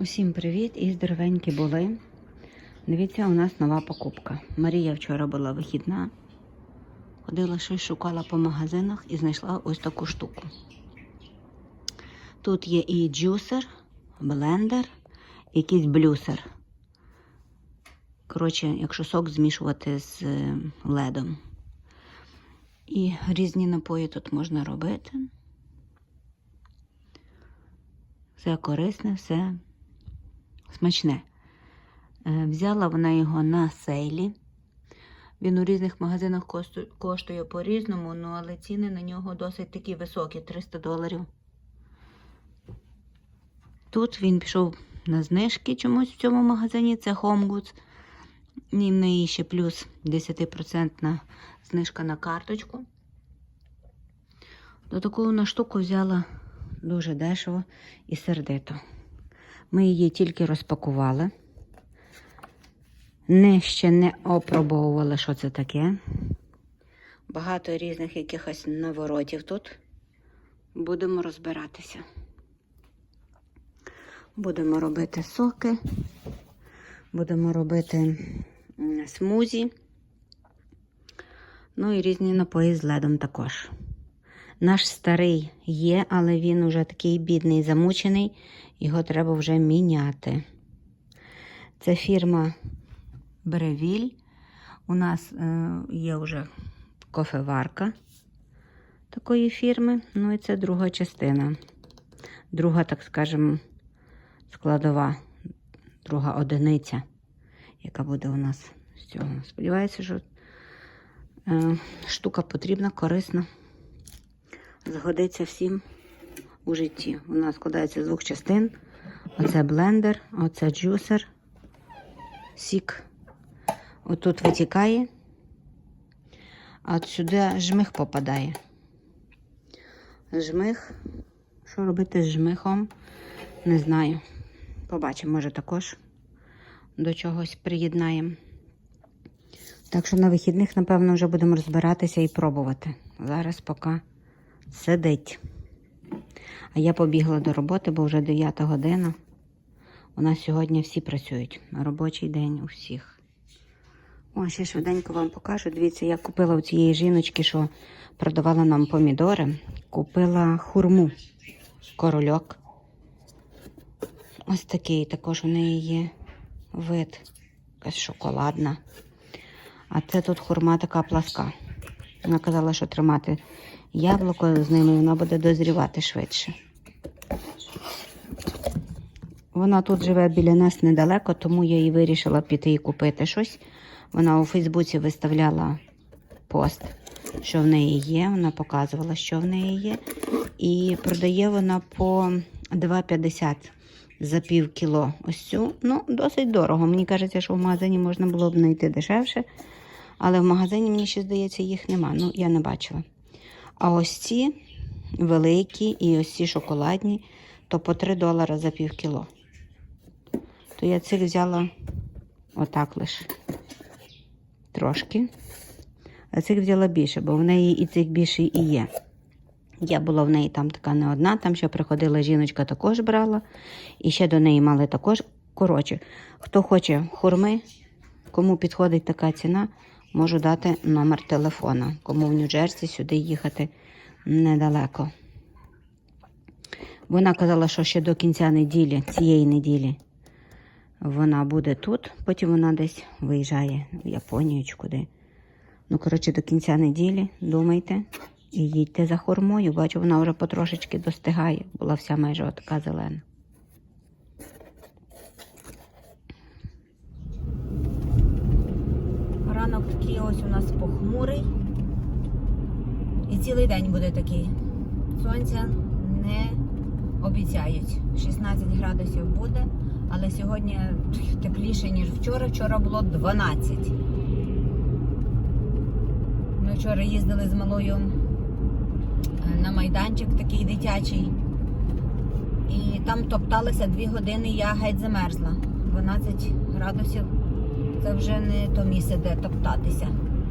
Усім привіт і здоровенькі були. Дивіться, у нас нова покупка. Марія вчора була вихідна. Ходила щось шукала по магазинах і знайшла ось таку штуку. Тут є і джусер, блендер, якийсь блюсер. Коротше, якщо сок змішувати з е, ледом. І різні напої тут можна робити. Все корисне, все смачне. Е, Взяла вона його на сейлі. Він у різних магазинах коштує по-різному, ну але ціни на нього досить такі високі 300 доларів. Тут він пішов на знижки чомусь в цьому магазині, це Home Goods. І в неї ще плюс 10% знижка на карточку. До таку вона штуку взяла дуже дешево і сердито. Ми її тільки розпакували. Не ще не опробовували, що це таке. Багато різних якихось наворотів тут. Будемо розбиратися. Будемо робити соки, будемо робити смузі. Ну і різні напої з ледом також. Наш старий є, але він уже такий бідний, замучений, його треба вже міняти. Це фірма Бревіль. У нас е, є вже кофеварка такої фірми. Ну і це друга частина. Друга, так скажемо, складова, друга одиниця, яка буде у нас з цього. Сподіваюся, що е, штука потрібна, корисна згодиться всім у житті. Вона складається з двох частин. Оце блендер, оце джусер, сік. Отут витікає, а от сюди жмих попадає. Жмих. Що робити з жмихом? Не знаю. Побачимо, може також до чогось приєднаємо. Так що на вихідних, напевно, вже будемо розбиратися і пробувати. Зараз поки сидить. А я побігла до роботи, бо вже 9 година. У нас сьогодні всі працюють. Робочий день у всіх. О, ще швиденько вам покажу. Дивіться, я купила у цієї жіночки, що продавала нам помідори. Купила хурму. Корольок. Ось такий також у неї є вид. Якась шоколадна. А це тут хурма така пласка. Вона казала, що тримати яблуко з ними, воно буде дозрівати швидше. Вона тут живе біля нас недалеко, тому я і вирішила піти і купити щось. Вона у Фейсбуці виставляла пост, що в неї є. Вона показувала, що в неї є. І продає вона по 2,50 за пів кіло. Ось цю. Ну, досить дорого. Мені кажеться, що в магазині можна було б знайти дешевше. Але в магазині, мені ще здається, їх нема. Ну, я не бачила. А ось ці великі і ось ці шоколадні, то по 3 долари за пів кіло. То я цих взяла отак лише. Трошки. А цих взяла більше, бо в неї і цих більше і є. Я була в неї там така не одна, там ще приходила жіночка, також брала. І ще до неї мали також. Коротше, хто хоче хурми, кому підходить така ціна, можу дати номер телефона. Кому в Нью-Джерсі сюди їхати недалеко. Вона казала, що ще до кінця неділі, цієї неділі, вона буде тут, потім вона десь виїжджає в Японію чи куди. Ну, коротше, до кінця неділі думайте і їдьте за хурмою. Бачу, вона вже потрошечки достигає, була вся майже отака зелена. Ранок такий ось у нас похмурий. І цілий день буде такий. Сонця не обіцяють. 16 градусів буде, але сьогодні тепліше, ніж вчора. Вчора було 12. Ми вчора їздили з малою е, на майданчик такий дитячий. І там топталися 2 години, я геть замерзла. 12 градусів це вже не то місце, де топтатися.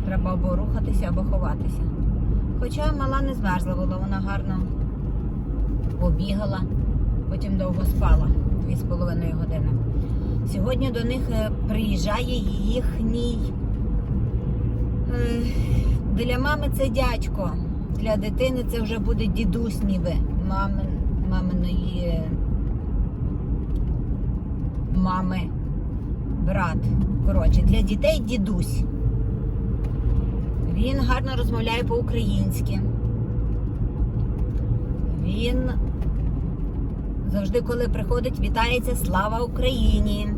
Треба або рухатися, або ховатися. Хоча мала не змерзла була, вона гарно побігала, потім довго спала. 2,5 години. Сьогодні до них е, приїжджає їхній. е, Для мами це дядько, для дитини це вже буде дідусь ніби мами, маминої е, мами, брат. Коротше, для дітей дідусь. Він гарно розмовляє по-українськи. Він завжди, коли приходить, вітається Слава Україні.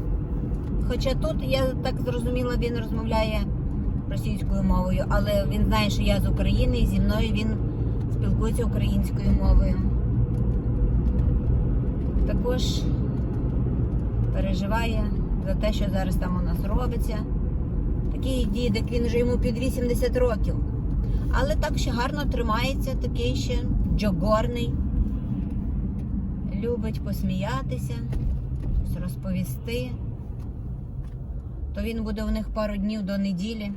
Хоча тут, я так зрозуміла, він розмовляє російською мовою, але він знає, що я з України і зі мною він спілкується українською мовою. Також переживає за те, що зараз там у нас робиться. Такий дідик, він вже йому під 80 років. Але так ще гарно тримається, такий ще джогорний. Любить посміятися, розповісти. То він буде у них пару днів до неділі,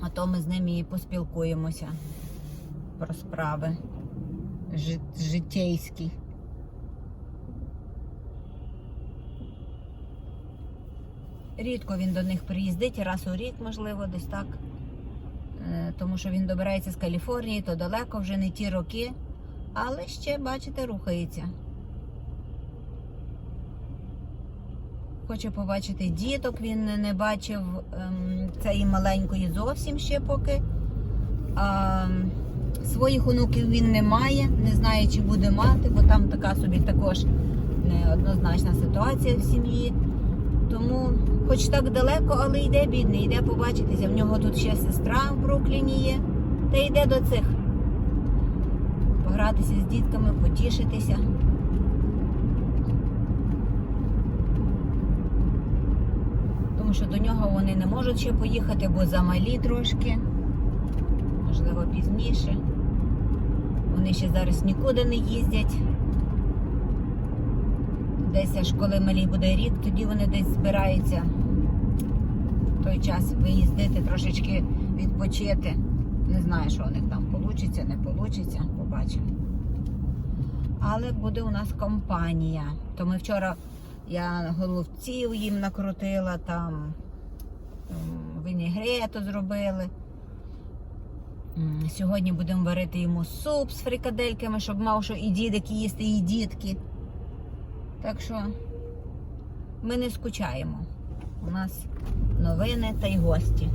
а то ми з ним і поспілкуємося про справи жит- Рідко він до них приїздить, раз у рік, можливо, десь так. Е, Тому що він добирається з Каліфорнії, то далеко вже не ті роки, але ще, бачите, рухається. Хоче побачити діток, він не- бачив ем, цієї маленької зовсім ще поки. А, своїх онуків він не має, не знає, чи буде мати, бо там така собі також неоднозначна ситуація в сім'ї. Тому, хоч так далеко, але йде бідний, йде побачитися. В нього тут ще сестра в Брукліні є, та йде до цих. Погратися з дітками, потішитися. Тому що до нього вони не можуть ще поїхати, бо замалі трошки. Можливо, пізніше. Вони ще зараз нікуди не їздять. Десь аж коли малій буде рік, тоді вони десь збираються той час виїздити, трошечки відпочити. Не знаю, що у них там вийде, не вийде, побачимо. Але буде у нас компанія. То ми вчора я головців їм накрутила, там вінігрету зробили. Сьогодні будемо варити йому суп з фрикадельками, щоб мав що і дідик їсти, і дітки. Так що ми не скучаємо. У нас новини та й гості.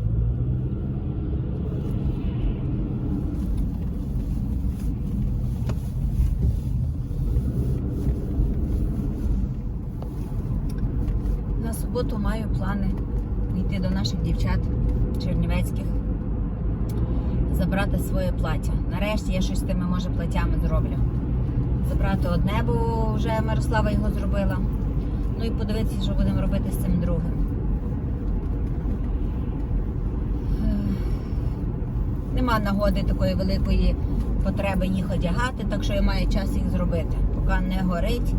На суботу маю плани йти до наших дівчат чернівецьких, забрати своє плаття. Нарешті я щось з тими, може, платтями зроблю. Забрати одне, бо вже Мирослава його зробила. Ну і подивитися, що будемо робити з цим другим. Нема нагоди такої великої потреби їх одягати, так що я маю час їх зробити. Поки не горить,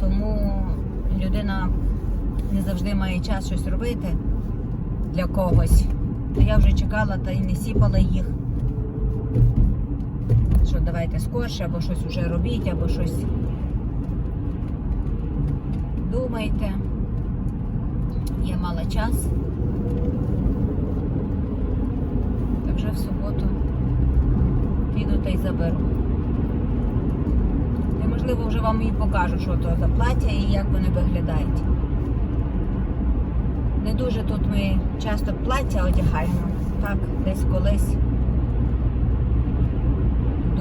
тому людина не завжди має час щось робити для когось. Я вже чекала та й не сіпала їх. Що давайте скорше, або щось вже робіть, або щось думайте. Я мала час. Так вже в суботу піду та й заберу. І можливо вже вам і покажу, що то за плаття і як вони виглядають. Не дуже тут ми часто плаття одягаємо. Так, десь колись.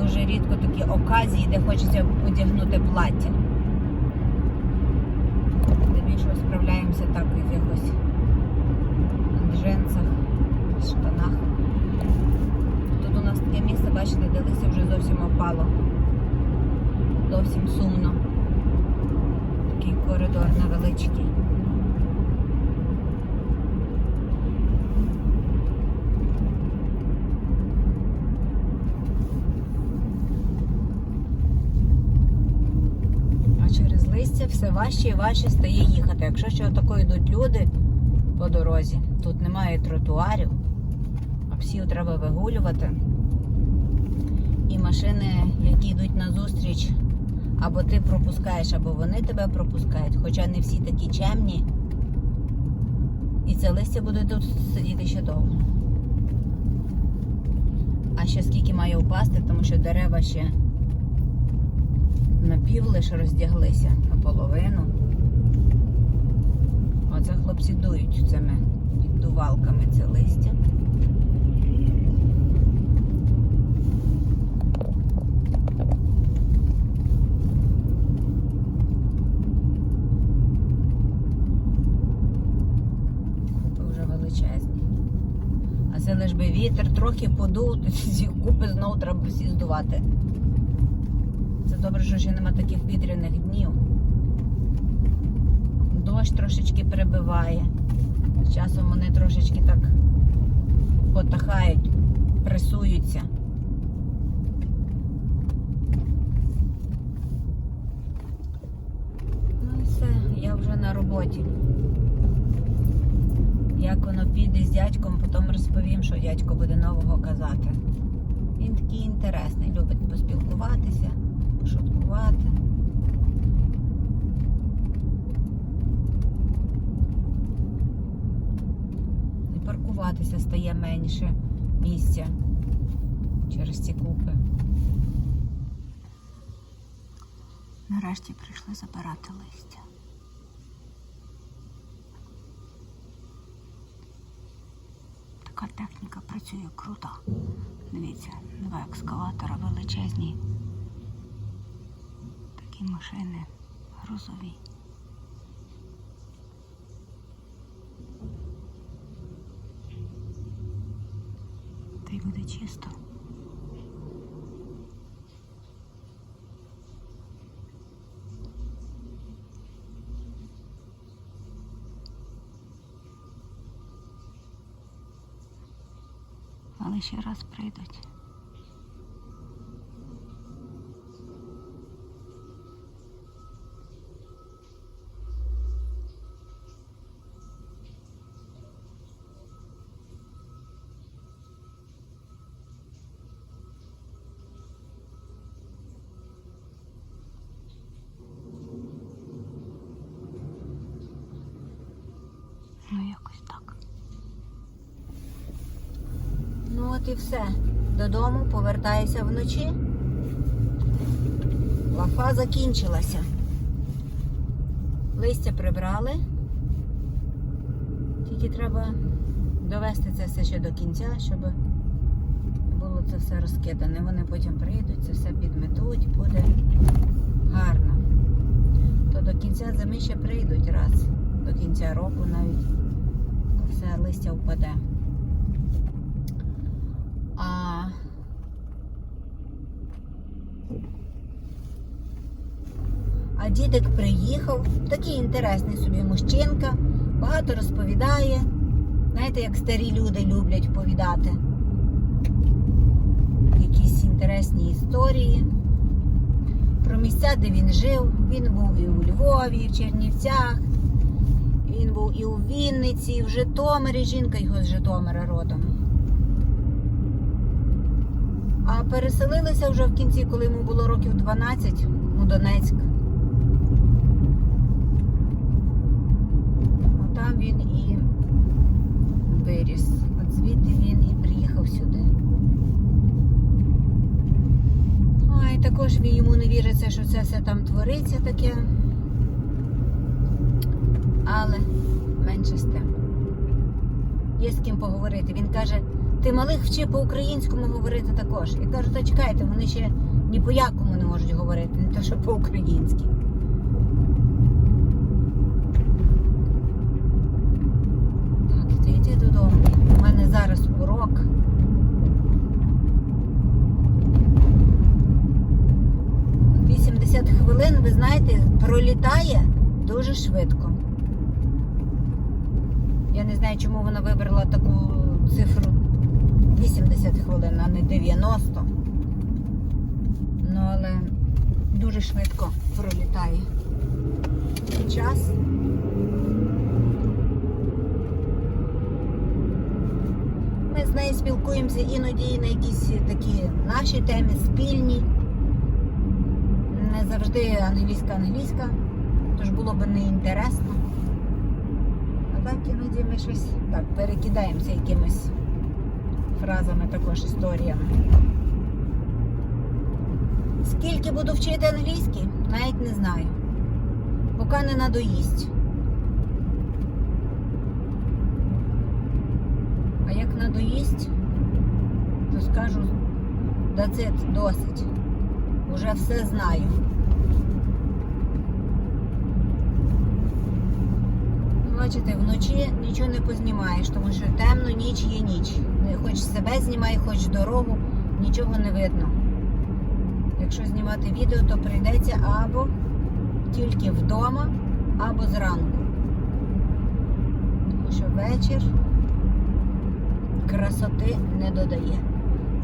Дуже рідко такі оказії, де хочеться одягнути плаття. Здебільшого справляємося так в якихось джинсах, штанах. Тут у нас таке місце, бачите, де листя вже зовсім опало. Зовсім сумно. Такий коридор невеличкий. Листя все важче і важче стає їхати. Якщо ще отако йдуть люди по дорозі, тут немає тротуарів, псів треба вигулювати. І машини, які йдуть назустріч, Або ти пропускаєш, або вони тебе пропускають. Хоча не всі такі чемні. І це листя буде тут сидіти ще довго. А ще скільки має упасти, тому що дерева ще напів лише роздяглися наполовину. Оце хлопці дують цими піддувалками це листя. Купи вже величезні. А це лиш би вітер трохи подув, ці купи знову треба всі здувати. Це добре, що ще нема таких вітряних днів. Дощ трошечки перебиває. Часом вони трошечки так потахають, пресуються. Ну і все, я вже на роботі. Як воно піде з дядьком, потім розповім, що дядько буде нового казати. Він такий інтересний, любить поспілкуватися, пошуткувати. І паркуватися стає менше місця через ці купи. Нарешті прийшли забирати листя. Така техніка працює круто. Дивіться, два екскаватора величезні. Такі машини грузові. Та буде чисто. Але ще раз прийдуть. Ну, якось так. От і все. Додому повертаюся вночі. Лафа закінчилася. Листя прибрали. Тільки треба довести це все ще до кінця, щоб було це все розкидане. Вони потім прийдуть, це все підметуть, буде гарно. То до кінця зими ще прийдуть раз, до кінця року навіть все листя впаде. А А дідик приїхав, такий інтересний собі мужчинка, багато розповідає. Знаєте, як старі люди люблять повідати. Якісь інтересні історії про місця, де він жив. Він був і у Львові, і в Чернівцях, він був і у Вінниці, і в Житомирі. Жінка його з Житомира родом. А переселилися вже в кінці, коли йому було років 12 у Донецьк. Там він і виріс. От звідти він і приїхав сюди. Ой, також він- йому не віриться, що це все там твориться таке. Але менше з тим. Є з ким поговорити. Він каже, ти малих вчи по-українському говорити також. Я кажу, та чекайте, вони ще ні по якому не можуть говорити, не те, що по-українськи. 70 хвилин, ви знаєте, пролітає дуже швидко. Я не знаю, чому вона вибрала таку цифру 80 хвилин, а не 90. Ну, але дуже швидко пролітає час. Ми з нею спілкуємося іноді на якісь такі наші теми спільні. Завжди англійська англійська, тож було б неінтересно. А так іноді ми щось так перекидаємося якимись фразами, також історіями. Скільки буду вчити англійський, навіть не знаю. Поки не надоїсть. А як надоїсть, то скажу that's it, досить. Уже все знаю. Ну, Бачите, вночі нічого не познімаєш, тому що темно, ніч є ніч. Хоч себе знімай, хоч дорогу, нічого не видно. Якщо знімати відео, то прийдеться або тільки вдома, або зранку. Тому що вечір красоти не додає.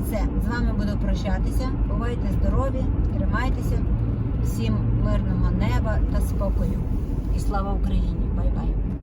Все, з вами буду прощатися. Бувайте здорові, тримайтеся. Всім мирного неба та спокою. І слава Україні! Бай-бай!